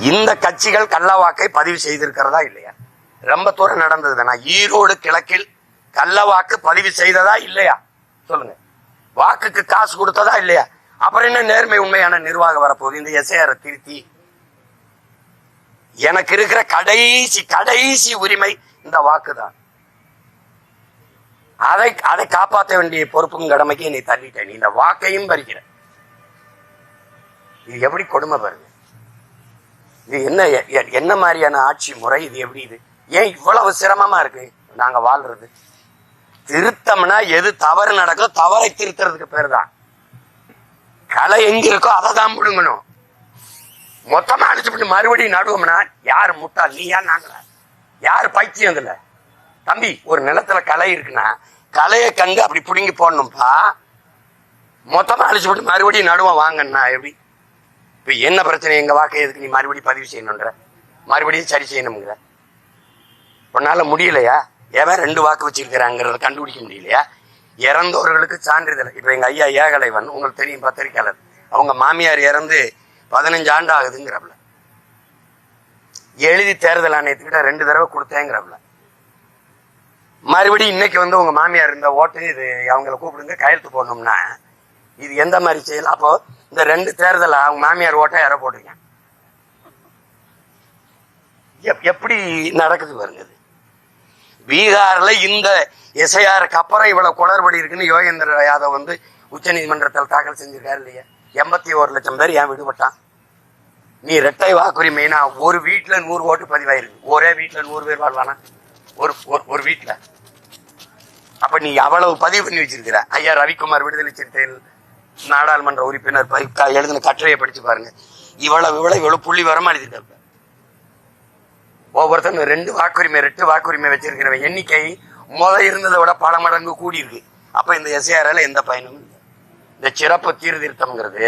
இந்த கட்சிகள் கள்ள வாக்கை பதிவு செய்திருக்கிறதா இல்லையா? ரொம்ப தூரம் நடந்தது தானே? ஈரோடு கிழக்கில் கள்ள வாக்கு பதிவு செய்ததா இல்லையா? சொல்லுங்க. வாக்குக்கு காசு கொடுத்ததா இல்லையா? அப்புறம் என்ன நேர்மை உண்மையான நிர்வாகம் வரப்போகுது? இந்த எஸ்ஐஆர் திருத்தி எனக்கு இருக்கிற கடைசி கடைசி உரிமை இந்த வாக்குதான். அதை அதை காப்பாற்ற வேண்டிய பொறுப்பும் கடமைக்கு நீ தள்ளிட்ட நீ இந்த வாக்கையும் பறிக்கிற இது எப்படி கொடுமை பாருங்க? இது என்ன எ- என்ன மாதிரியான ஆட்சி முறை இது எப்படி இது? ஏன் இவ்வளவு சிரமமா இருக்கு? நாங்க வாழ்றது. திருத்தம்னா எது தவறு நடக்கோ தவறை திருத்துறதுக்கு பேர் தான் களை எங்க இருக்கோ அதை தான் முழுங்கணும் மொத்தமா அடிச்சுட்டு மறுபடியும் நடுவோம்னா யார் முட்டா நீயா நாங்களா? யார் பைத்தியம் இதுல? தம்பி ஒரு நிலத்துல களை இருக்குன்னா களையை கண்டு அப்படி பிடுங்கி போடணும்ப்பா மொத்தமா அழிச்சு விட்டு மறுபடியும் நடுவோம் வாங்கன்னா எப்படி? இப்ப என்ன பிரச்சனை? எங்க வாக்கை எதுக்கு நீ மறுபடியும் பதிவு செய்யணுன்ற? மறுபடியும் சரி செய்யணுங்கிற உன்னால முடியலையா? ஏன் ரெண்டு வாக்கு வச்சிருக்கிறாங்கிறத கண்டுபிடிக்க முடியலையா? இறந்தவர்களுக்கு சான்றிதழ். இப்ப எங்க ஐயா ஏகலைவன் உங்களுக்கு தெரியும் பத்திரிக்கையாளர் அவங்க மாமியார் இறந்து பதினஞ்சு ஆண்டு ஆகுதுங்கிறப்பல எழுதி தேர்தல் ஆணையத்துக்கிட்ட ரெண்டு தடவை கொடுத்தேங்கிறப்பல மறுபடியும் இன்னைக்கு வந்து உங்க மாமியார் இந்த ஓட்டு இது அவங்கள கூப்பிடுங்க கையெழுத்து போடணும்னா இது எந்த மாதிரி செய்யலாம் அப்போ இந்த ரெண்டு தேர்தல அவங்க மாமியார் ஓட்டை யாரோ போட்டிருக்கேன் எப்- எப்படி நடக்குது பாருங்க பீகார்ல இந்த எஸ்ஐஆருக்கு அப்புறம் இவ்வளவு குளறுபடி இருக்குன்னு யோகேந்திர யாதவ் வந்து உச்ச நீதிமன்றத்தில் தாக்கல் செஞ்சிருக்காரு இல்லையா? எண்பத்தி ஒரு லட்சம் பேர் ஏன் விடுபட்டான்? நீ இரட்டை வாக்குரிமைனா ஒரு வீட்டுல நூறு ஓட்டு பதிவாயிருக்கு. ஒரே வீட்டுல நூறு பேர் வாழ்வானா? ஒரு ஒரு- ஒரு வீட்டுல அப்ப நீ அவ்வளவு பதிவு பண்ணி வச்சிருக்கிற. ஐயா ரவிக்குமார் விடுதலை சிறுத்தைகள் நாடாளுமன்ற உறுப்பினர் எழுதின கட்டுரையை படிச்சு பாருங்க. இவ்வளவு இவ்வளவு இவ்வளவு புள்ளி வரமா எழுதியிருக்க ஒவ்வொருத்தரும் ரெண்டு வாக்குரிமை ரெண்டு வாக்குரிமை வச்சிருக்கிற எண்ணிக்கை முத இருந்ததை விட பல மடங்கு கூடி இருக்கு. அப்ப இந்த எஸ்ஏஆர்ல எந்த பயனும் இல்லை. இந்த சிறப்பு சீர்திருத்தம்ங்கிறது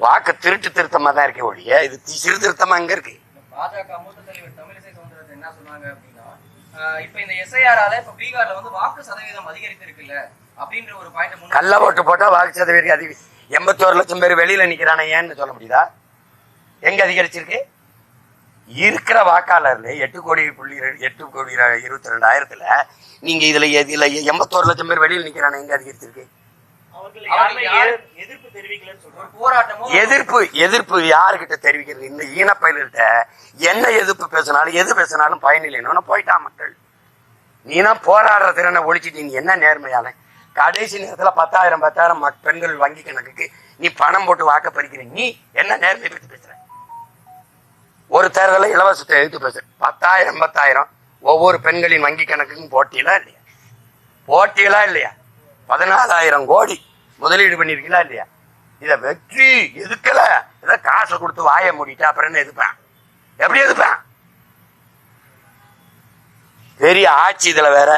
வாக்கு திருட்டு திருத்தமா தான் இருக்கே ஒழிய இது சீர்திருத்தமா அங்க இருக்கு. பாஜக மூத்த தலைவர் தமிழிசை சவுந்தரராஜன் என்ன சொன்னாங்க அப்படின்னா இப்ப இந்த எஸ்ஐஆரால இப்ப பீகார்ல வந்து வாக்கு சதவீதம் அதிகரித்திருக்குல்ல. கள்ள ஓட்டு போட்டா வாக்கு சதவீதம் அதிக எண்பத்தோரு லட்சம் பேர் வெளியில நிக்கிறானே ஏன்னு சொல்ல முடியுதா? எங்க அதிகரிச்சிருக்கு? இருக்கிற வாக்காளர்ல எட்டு கோடி புள்ளி எட்டு கோடி இருபத்தி ரெண்டாயிரத்துல நீங்க இதுல இதுல எண்பத்தோரு லட்சம் பேர் வெளியில நிக்கிறானே எங்க அதிகரிச்சிருக்கு? எதிர்ப்பு எதிர்ப்பு எதிர்ப்பு யாருகிட்ட தெரிவிக்கிறது? இந்த ஈனப்பயில்கிட்ட என்ன எதிர்ப்பு பேசினாலும் எது பேசினாலும் பயனில்லைன்னு போயிட்டான் மக்கள். நீனா போராடுற திறனை ஒழிச்சிட்டு நீ என்ன நேர்மையான கடைசி நேரத்துல பத்தாயிரம் பத்தாயிரம் பெண்கள் வங்கி கணக்குக்கு நீ பணம் போட்டு வாக்க பறிக்கிற. நீ என்ன நேரத்தை பற்றி பேசுற? ஒரு தேர்தல இலவசத்தை எடுத்து பேசுற பத்தாயிரம் பத்தாயிரம் ஒவ்வொரு பெண்களின் வங்கி கணக்குக்கும் போட்டியெல்லாம் இல்லையா? போட்டியெல்லாம் இல்லையா? பதினாலாயிரம் கோடி முதலீடு பண்ணிருக்கீங்களா இல்லையா? இத வெற்றி எதுக்கல? இதை காசை கொடுத்து வாய மூடிட்டு அப்புறம் என்ன எதுப்பேன் எப்படி எதுப்பேன் பெரிய ஆட்சி இதுல வேற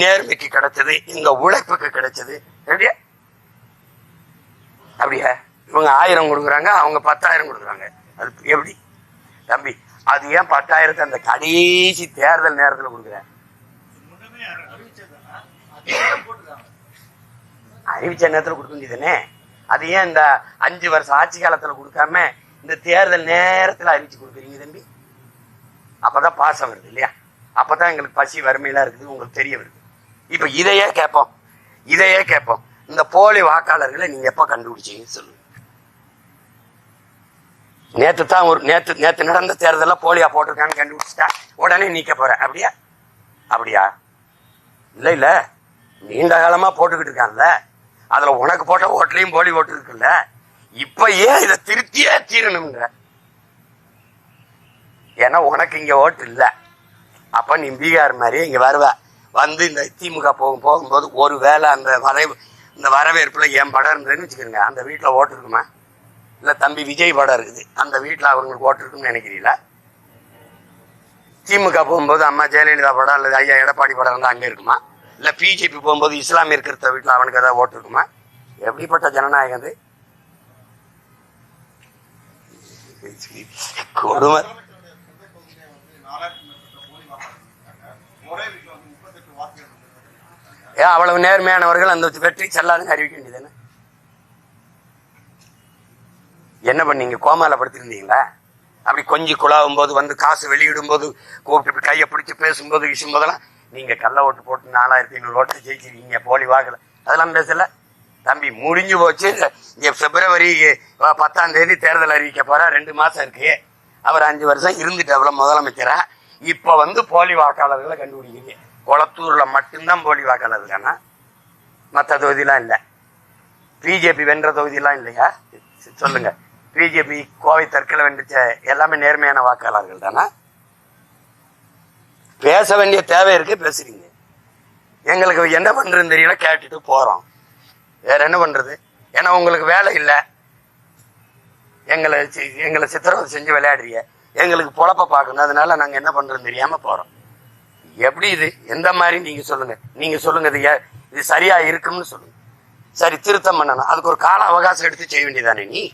நேர்மைக்கு கிடைச்சது இந்த உழைப்புக்கு கிடைச்சது. எப்படியா அப்படியா? இவங்க ஆயிரம் கொடுக்குறாங்க அவங்க பத்தாயிரம் கொடுக்குறாங்க. அது எப்படி? தம்பி அது ஏன் பத்தாயிரத்தை அந்த கடைசி தேர்தல் நேரத்துல கொடுக்குறேன் அறிவிச்ச நேரத்துல கொடுக்க வேண்டியதுதானே? அது ஏன் இந்த அஞ்சு வருஷம் ஆட்சி காலத்துல கொடுக்காம இந்த தேர்தல் நேரத்துல அறிவிச்சு கொடுக்குறீங்க தம்பி? அப்பதான் பாசம் வருது இல்லையா? அப்பதான் எங்களுக்கு பசி வறுமையெல்லாம் இருக்குது. உங்களுக்கு தெரிய வருது. இப்ப இதையே கேட்போம். இதையே கேட்போம். இந்த போலி வாக்காளர்களை நீங்க எப்ப கண்டுபிடிச்சீங்கன்னு சொல்லுங்க. நேத்து தான் ஒரு நேத்து நேத்து நடந்த தேர்தலில் போலியா போட்டிருக்கான்னு கண்டுபிடிச்சிட்டா உடனே நீக்க போற. அப்படியா? அப்படியா? இல்ல இல்ல. நீண்ட காலமா போட்டுக்கிட்டு இருக்கான்ல. அதுல உனக்கு போட்ட ஓட்டுலயும் போலி ஓட்டு இருக்குல்ல. இப்ப ஏன் இதை திருத்தியே தீரணுங்கிற ஏன்னா உனக்கு இங்க ஓட்டு இல்ல. அப்போ நீ பீகார் மாதிரி இங்கே வருவ. வந்து இந்த திமுக போகும் போகும்போது ஒரு வேளை அந்த வரைவு இந்த வரவேற்பில் என் படம் இருந்ததுன்னு வச்சுக்கோங்க. அந்த வீட்டில் ஓட்டு இருக்குமா? இல்லை தம்பி விஜய் படம் இருக்குது. அந்த வீட்டில் அவங்களுக்கு ஓட்டு இருக்குன்னு நினைக்கிறீங்களா? திமுக போகும்போது அம்மா ஜெயலலிதா படம் அல்லது ஐயா எடப்பாடி படம் இருந்தால் அங்கே இருக்குமா? இல்லை பிஜேபி போகும்போது இஸ்லாமிய இருக்கிற வீட்டில் அவனுக்கு ஏதாவது ஓட்டு இருக்குமா? எப்படிப்பட்ட ஜனநாயகம் அது கொடுமை ஏன் அவ்வளவு நேர்மையானவர்கள் அந்த வெற்றி செல்லாதுன்னு அறிவிக்க வேண்டியதுன்னு என்ன பண்ணீங்க? கோமால படுத்திருந்தீங்களா? அப்படி கொஞ்சி குழாவும் போது வந்து காசு வெளியிடும் போது கூப்பிட்டு கையை பிடிச்சி பேசும்போது வீசும்போதெல்லாம் நீங்க கள்ள ஓட்டு போட்டு நாலாயிரத்தி ஐநூறு ஓட்டை ஜெயிச்சிருக்கீங்க போலி வாக்கல அதெல்லாம் பேசல. தம்பி முடிஞ்சு போச்சு. இங்க பிப்ரவரி பத்தாம் தேதி தேர்தல் அறிவிக்க போறா. ரெண்டு மாசம் இருக்கு. அவர் அஞ்சு வருஷம் இருந்துட்டு அவ்வளவு முதலமைச்சரா. இப்ப வந்து போலி வாக்காளர்களை கண்டுபிடிக்கிறீங்க. கொளத்தூரில் மட்டும்தான் போலி வாக்காளர் மற்ற தொகுதியெலாம் இல்லை. பிஜேபி வென்ற தொகுதியெலாம் இல்லையா? சொல்லுங்கள் பிஜேபி கோவை தெற்கில் வென்றுச்ச எல்லாமே நேர்மையான வாக்காளர்கள் தானே? பேச வேண்டிய தேவை இருக்கு பேசுறீங்க. எங்களுக்கு என்ன பண்ணுறதுன்னு தெரியல கேட்டுட்டு போகிறோம் வேற என்ன பண்ணுறது ஏன்னா உங்களுக்கு வேலை இல்லை. எங்களை எங்களை சித்திரவதை செஞ்சு விளையாடுறீங்க. எங்களுக்கு பொழப்ப பார்க்கணும். அதனால நாங்கள் என்ன பண்ணுறது தெரியாமல் போகிறோம் எப்படி இது? எந்த மாதிரி நீங்க சொல்லுங்க. நீங்க சொல்லுங்க இது ஏ- இது சரியா இருக்கும்னு சொல்லுங்க. சரி திருத்தம் பண்ணணும். அதுக்கு ஒரு கால அவகாசம் எடுத்து செய்ய வேண்டியதானே நீ?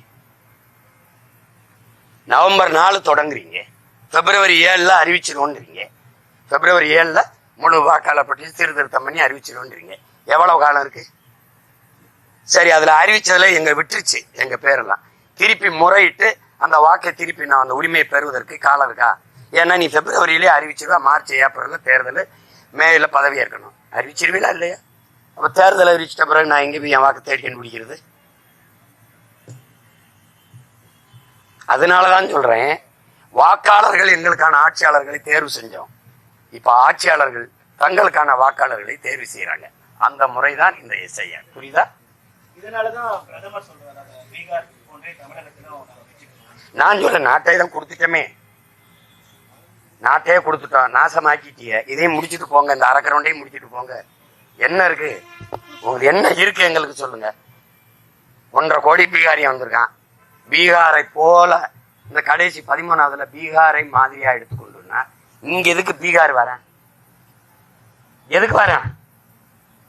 நவம்பர் நாலு தொடங்குறீங்க. பிப்ரவரி ஏழுல அறிவிச்சிருவோன்றீங்க. பிப்ரவரி ஏழுல முழு வாக்காளர் பற்றி சீர்திருத்தம் பண்ணி அறிவிச்சிருவோன்றீங்க. எவ்வளவு காலம் இருக்கு? சரி அதுல அறிவிச்சதுல எங்க விட்டுருச்சு எங்க பேரெல்லாம். திருப்பி முறையிட்டு அந்த வாக்கை திருப்பி நான் அந்த உரிமையை பெறுவதற்கு காலம் இருக்கா? ஏன்னா நீ பிப்ரவரியிலே அறிவிச்சிருவா மார்ச் ஏப்ரல்ல தேர்தல் மேல பதவி ஏற்கணும். அறிவிச்சிருவீங்களா இல்லையா? அப்ப தேர்தல் அறிவிச்சிட்ட பிறகு நான் எங்க போய் என் வாக்கு தேடி கண்டுபிடிக்கிறது? அதனாலதான் சொல்றேன் வாக்காளர்கள் எங்களுக்கான ஆட்சியாளர்களை தேர்வு செஞ்சோம். இப்ப ஆட்சியாளர்கள் தங்களுக்கான வாக்காளர்களை தேர்வு செய்யறாங்க அந்த முறைதான் இந்த எஸ்ஐஆர் புரியுதா? நான் சொல்ல நாட்டை தான் கொடுத்துட்டோமே. நாட்டையே கொடுத்துட்டோம் நாசமாக்கிட்டிய. இதையும் முடிச்சுட்டு போங்க இந்த அரக்கரவுண்டையும் முடிச்சுட்டு போங்க. என்ன இருக்கு? உங்களுக்கு என்ன இருக்கு எங்களுக்கு சொல்லுங்க. ஒன்றரை கோடி பீகாரி வந்திருக்கான். பீகாரை போல இந்த கடைசி பதிமூணாவதுல பீகாரை மாதிரியா எடுத்துக்கொண்டுனா இங்க எதுக்கு பீகார் வரேன்? எதுக்கு வரேன்?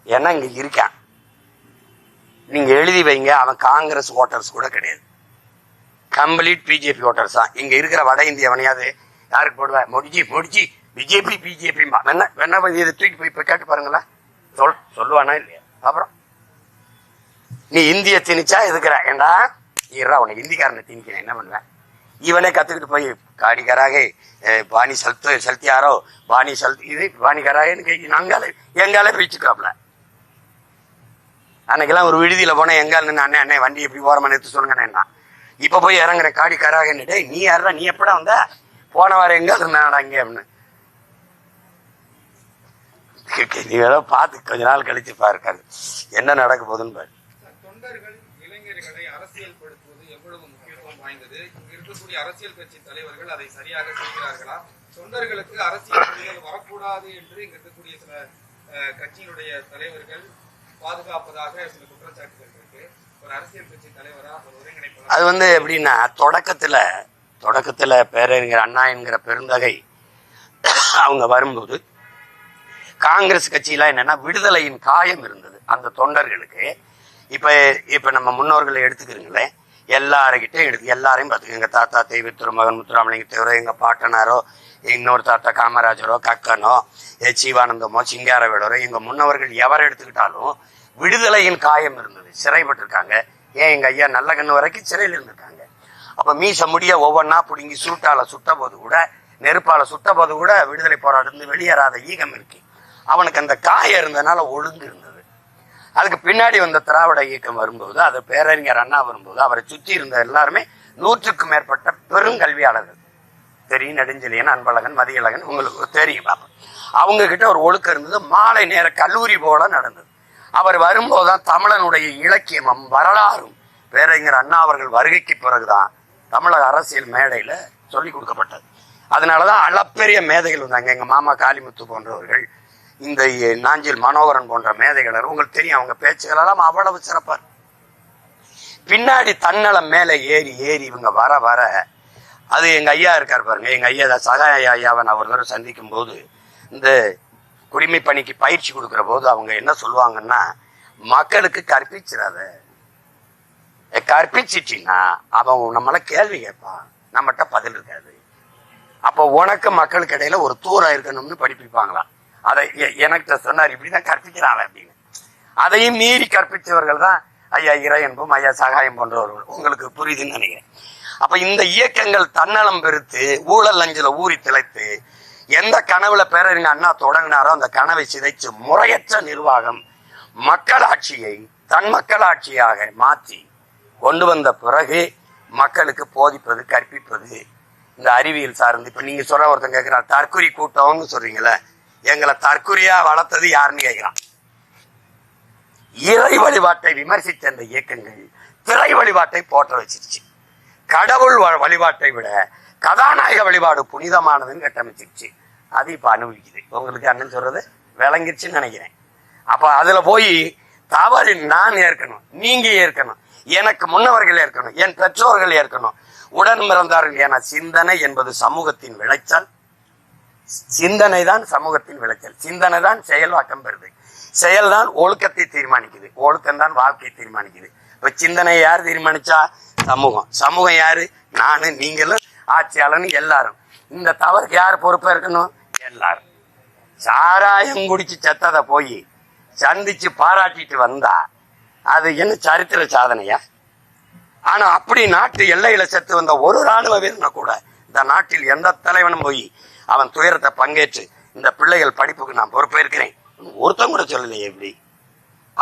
ஏன்னா இங்க இருக்கான். நீங்க எழுதி வைங்க அவன் காங்கிரஸ் ஓட்டர்ஸ் கூட கிடையாது. கம்ப்ளீட் பிஜேபி ஓட்டர்ஸ் தான். இங்க இருக்கிற வட இந்தியவனையாவது யாருக்கு போடுவேன் முடிஞ்சு முடிஞ்சு பிஜேபி பிஜேபி. வேணா வேணா இதை தூக்கி போய் போய் கேட்டு பாருங்களேன் சொல் சொல்லுவானா இல்லையா? அப்புறம் நீ இந்திய திணிச்சா எதுக்குற? ஏண்டா? ஈரா உனக்கு இந்திக்காரனை திணிக்கிறேன். என்ன பண்ணுவேன் இவனே கத்துக்கிட்டு போய் காடி கராகே அஹ், பாணி செலுத்து சல்த்தியாரோ பாணி செலுத்து இது பாணிக்காராகன்னு கேட்கி கேட்க எங்காலே எங்கால அன்னைக்கெல்லாம் ஒரு விடுதியில் போனேன் எங்கால நின்று அண்ணே அண்ணே வண்டி எப்படி நேரத்து சொல்லுங்கண்ணே என்ன இப்ப போய் இறங்குற காடி நீ யாரா நீ எப்படா வந்த? போன வாரம் எங்க இருந்தாடா இங்க அப்படின்னு. நீ வேற பார்த்து கொஞ்ச நாள் கழிச்சு பாருக்காரு என்ன நடக்க போகுதுன்னு பாரு. தொண்டர்கள் இளைஞர்களை அரசியல்படுத்துவது எவ்வளவு முக்கியத்துவம் வாய்ந்தது? இங்க இருக்கக்கூடிய அரசியல் கட்சி தலைவர்கள் அதை சரியாக செய்கிறார்களா? தொண்டர்களுக்கு அரசியல் வரக்கூடாது என்று இங்க இருக்கக்கூடிய சில கட்சியினுடைய தலைவர்கள் பாதுகாப்பதாக சில குற்றச்சாட்டுகள் இருக்கு. ஒரு அரசியல் கட்சி தலைவரா ஒரு ஒருங்கிணைப்பாளர். அது வந்து எப்படின்னா தொடக்கத்துல தொடக்கத்துல பேரறிஞர் அண்ணா என்கிற பெருந்தகை அவங்க வரும்போது காங்கிரஸ் கட்சியெலாம் என்னன்னா விடுதலையின் காயம் இருந்தது. அந்த தொண்டர்களுக்கு இப்ப இப்போ நம்ம முன்னோர்களை எடுத்துக்கிறீங்களேன் எல்லாருக்கிட்டையும் எடுத்து எல்லாரையும் பார்த்துக்கோ எங்கள் தாத்தா தெய்வ திருமகன் முத்துராமலிங்க தேவரோ எங்கள் பாட்டனாரோ இன்னொரு தாத்தா காமராஜரோ கக்கனோ எ. சிவானந்தமோ சிங்காரவேலரோ எங்கள் முன்னவர்கள் எவரை எடுத்துக்கிட்டாலும் விடுதலையின் காயம் இருந்தது. சிறைப்பட்டிருக்காங்க. ஏன் எங்க ஐயா நல்ல கண்ணு வரைக்கும் சிறையில் இருந்திருக்காங்க அப்ப மீச முடிய ஒவ்வொன்னா பிடுங்கி சுருட்டால சுட்ட போது கூட நெருப்பால சுட்ட போது கூட விடுதலை போராட்டம் வெளியேறாத ஈகம் இருக்கு. அவனுக்கு அந்த காயம் இருந்ததுனால ஒழுங்கு இருந்தது. அதுக்கு பின்னாடி வந்த திராவிட இயக்கம் வரும்போது அது பேரறிஞர் அண்ணா வரும்போது அவரை சுற்றி இருந்த எல்லாருமே நூற்றுக்கும் மேற்பட்ட பெருங்கல்வியாளர்கள் தெரியும் நெடுஞ்செலியன் அன்பழகன் மதியழகன் உங்களுக்கு தெரியும் பாப்பா அவங்க கிட்ட ஒரு ஒழுக்கம் இருந்தது. மாலை நேர கல்லூரி போல நடந்தது. அவர் வரும்போதுதான் தமிழனுடைய இலக்கியமும் வரலாறும். பேரறிஞர் அண்ணா அவர்கள் வருகைக்கு பிறகுதான் தமிழக அரசியல் மேடையில சொல்லி கொடுக்கப்பட்டது. அதனாலதான் அளப்பெரிய மேதைகள் வந்தாங்க. எங்க மாமா காளிமுத்து போன்றவர்கள் இந்த நாஞ்சில் மனோகரன் போன்ற மேதைகள் உங்களுக்கு தெரியும் அவங்க பேச்சுகளெல்லாம் அவ்வளவு சிறப்பார் பின்னாடி தன்னலம் மேலே ஏறி ஏறி இவங்க வர வர அது எங்க ஐயா இருக்கார் பாருங்க. எங்க ஐயா சகாய ஐயாவை நான் ஒரு தடவை சந்திக்கும் போது இந்த குடிமை பணிக்கு பயிற்சி கொடுக்குற போது அவங்க என்ன சொல்லுவாங்கன்னா மக்களுக்கு கற்பிச்சிடாத கற்பிச்சிட்டின்னா அவன் நம்மள கேள்வி கேட்பான். நம்மகிட்ட பதில் இருக்காது. அப்போ உனக்கு மக்களுக்கு இடையில ஒரு தூரம் இருக்கணும்னு படிப்பிப்பாங்களாம். அதை எ- சொன்னார் இப்படிதான் கற்பிக்கிறாங்க அப்படின்னு. அதையும் மீறி கற்பித்தவர்கள் தான் ஐயா இறையன்பும் ஐயா சகாயம் போன்றவர்கள். உங்களுக்கு புரியுதுன்னு நினைக்கிறேன். அப்ப இந்த இயக்கங்கள் தன்னலம் பெருத்து ஊழல் அஞ்சல ஊறி திளைத்து எந்த கனவுல பேரறிஞர் அண்ணா தொடங்கினாரோ அந்த கனவை சிதைச்சு முறையற்ற நிர்வாகம் மக்களாட்சியை தன் மக்களாட்சியாக மாற்றி கொண்டு வந்த பிறகு மக்களுக்கு போதிப்பது கற்பிப்பது. இந்த அறிவியல் சார்ந்து இப்போ நீங்க சொல்கிற ஒருத்தன் கேட்கிறான் தற்குறி கூட்டம்னு சொல்கிறீங்களே எங்களை தற்குறியாக வளர்த்தது யாருன்னு கேட்கிறான் இறை வழிபாட்டை விமர்சித்த இந்த இயக்கங்கள் திரை வழிபாட்டை போற்ற வச்சிருச்சு. கடவுள் வழிபாட்டை விட கதாநாயக வழிபாடு புனிதமானதுன்னு கட்டமைச்சிருச்சு. அது இப்போ அனுபவிக்குது. உங்களுக்கு அண்ணன் சொல்றது விளங்கிருச்சுன்னு நினைக்கிறேன். அப்போ அதுல போய் தவறு நான் ஏற்கணும் நீங்க ஏற்கணும். எனக்கு முன்னவர்கள் ஏற்கணும் என் பெற்றோர்கள் ஏற்கணும் உடன் பிறந்தார்கள் என சிந்தனை என்பது சமூகத்தின் விளைச்சல். சிந்தனை தான் சமூகத்தின் விளைச்சல். சிந்தனை தான் செயல்வாக்கம் பெறுது. செயல்தான் ஒழுக்கத்தை தீர்மானிக்குது. ஒழுக்கம் தான் வாழ்க்கையை தீர்மானிக்குது. இப்ப சிந்தனை யார் தீர்மானிச்சா? சமூகம். சமூகம் யாரு? நானு நீங்களும் ஆட்சியாளன் எல்லாரும். இந்த தவறுக்கு யார் பொறுப்பா இருக்கணும்? எல்லாரும். சாராயம் குடிச்சு செத்ததை போய் சந்திச்சு பாராட்டிட்டு வந்தா அது என்ன சரித்திர சாதனையா? ஆனா அப்படி நாட்டு எல்லையில செத்து வந்த ஒரு ராணுவ வீரனை கூட இந்த நாட்டில் எந்த தலைவனும் போய் அவன் துயரத்தை பங்கேற்று இந்த பிள்ளைகள் படிப்புக்கு நான் பொறுப்பேற்கிறேன். ஒருத்தன் கூட சொல்லலையே எப்படி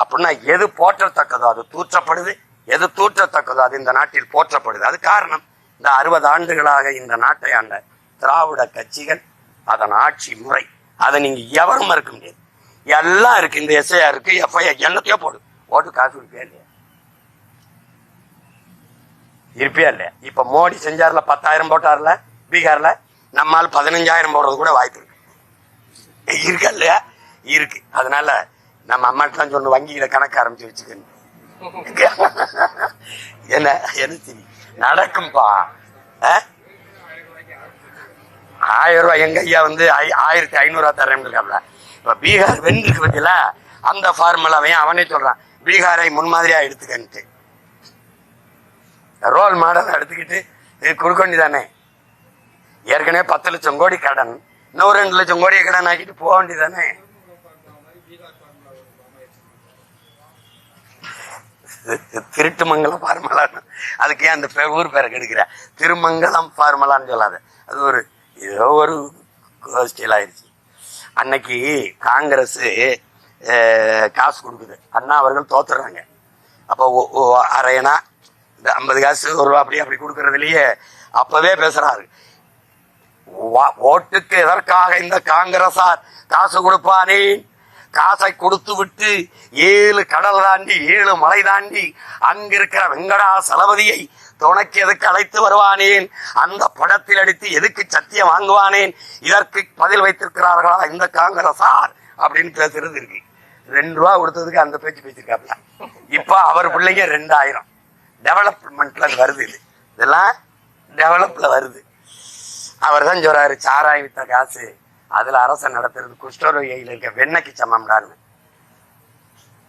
அப்படின்னா எது போற்றத்தக்கதோ அது தூற்றப்படுது எது தூற்றத்தக்கதோ அது இந்த நாட்டில் போற்றப்படுது. அது காரணம் இந்த அறுபது ஆண்டுகளாக இந்த நாட்டை ஆண்ட திராவிட கட்சிகள் அதன் ஆட்சி முறை. அதை நீங்க எவரும் மறுக்க முடியாது. எல்லாம் இருக்கு இந்த எஸ்ஐஆர் இருக்கு எஃப்ஐஆர் எல்லாத்தையோ போடு. போட்டு காசு கொடுப்பியா இல்லையா? இருப்பியா இல்லையா? இப்ப மோடி செஞ்சார்ல பத்தாயிரம் போட்டார்ல பீகார்ல நம்மால் பதினஞ்சாயிரம் போடுறது கூட வாய்ப்பு இருக்கு. இருக்கா இல்லையா? இருக்கு. அதனால நம்ம அம்மாட்டெல்லாம் சொன்ன வங்கியில கணக்கு ஆரம்பிச்சு வச்சுக்கணும் என்ன என்ன சரி? நடக்கும்பா. ஆயிரம் ரூபாய் எங்க ஐயா வந்து ஆயிரத்தி ஐநூறுவா தரேன் இருக்காப்ல. இப்ப பீகார் வென்றிருக்கு பத்தியில அந்த ஃபார்முலாவையும் அவனே சொல்றான். பீகாரை முன்மாதிரியாக எடுத்துக்கன்ட்டு. ரோல் மாடல் எடுத்துக்கிட்டு இது கொடுக்க வேண்டியதானே ஏற்கனவே பத்து லட்சம் கோடி கடன். இன்னும் ரெண்டு லட்சம் கோடி கடன் ஆக்கிட்டு போக வேண்டியதானே திருட்டுமங்கலம் ஃபார்முலான்னு அதுக்கு ஏன் அந்த பே- ஊர் பேரை கெடுக்கிற? திருமங்கலம் ஃபார்முலான்னு சொல்லாத. அது ஒரு ஏதோ ஒரு கோஷ்டியில் ஆயிடுச்சு. அன்னைக்கு காங்கிரஸ் காசு கொடுக்குது. அண்ணா அவர்கள் தோத்துறாங்க. அப்போ அரையனா இந்த ஐம்பது காசு ஒரு ரூபா அப்படி அப்படி கொடுக்கறதுலயே அப்பவே பேசுறாரு. வா- ஓட்டுக்கு எதற்காக இந்த காங்கிரசார் காசு கொடுப்பானேன் காசை கொடுத்து விட்டு ஏழு கடல் தாண்டி ஏழு மலை தாண்டி அங்கிருக்கிற வெங்கடா சலபதியை துணைக்கு எதுக்கு அழைத்து வருவானேன்? அந்த படத்தில் அடித்து எதுக்கு சத்தியம் வாங்குவானேன்? இதற்கு பதில் வைத்திருக்கிறார்களா இந்த காங்கிரசார் அப்படின்னு பேசுறது இருக்கு. ரெண்டு ரூபா கொடுத்ததுக்கு அந்த பேச்சு பேசிருக்காப்ல இப்ப அவர் பிள்ளைங்க ரெண்டாயிரம். டெவலப்மெண்ட்ல வருது இது. இதெல்லாம் டெவலப்ல வருது. அவர் தான் சொல்றாரு சாராய் வித்த காசு. அதுல அரசன் நடத்துறது குஷ்டரோகியில் இருக்க வெண்ணைக்கு சமம்டான்னு.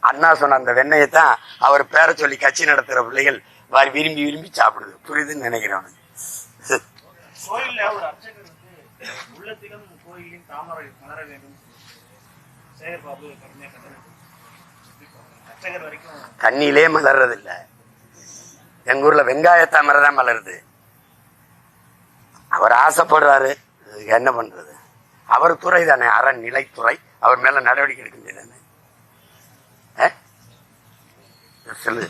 அண்ணா சொன்ன அந்த வெண்ணையை தான் அவர் பேர சொல்லி கட்சி நடத்துற பிள்ளைகள் வாரி விரும்பி விரும்பி சாப்பிடுது. புரியுதுன்னு நினைக்கிறேன் கோயில்ல ஒரு அர்ச்சகர் உள்ளத்திலும் கோயிலின் தாமரை மலர வேண்டும். தண்ணியிலே மலர்றது இல்ல எங்க ஊர்ல வெங்காய தாமரை தான் மலருது. அவர் ஆசைப்படுறாரு என்ன பண்றது? அவர் துறை தானே அறநிலைத்துறை அவர் மேல நடவடிக்கை எடுக்க முடியாது சொல்லு.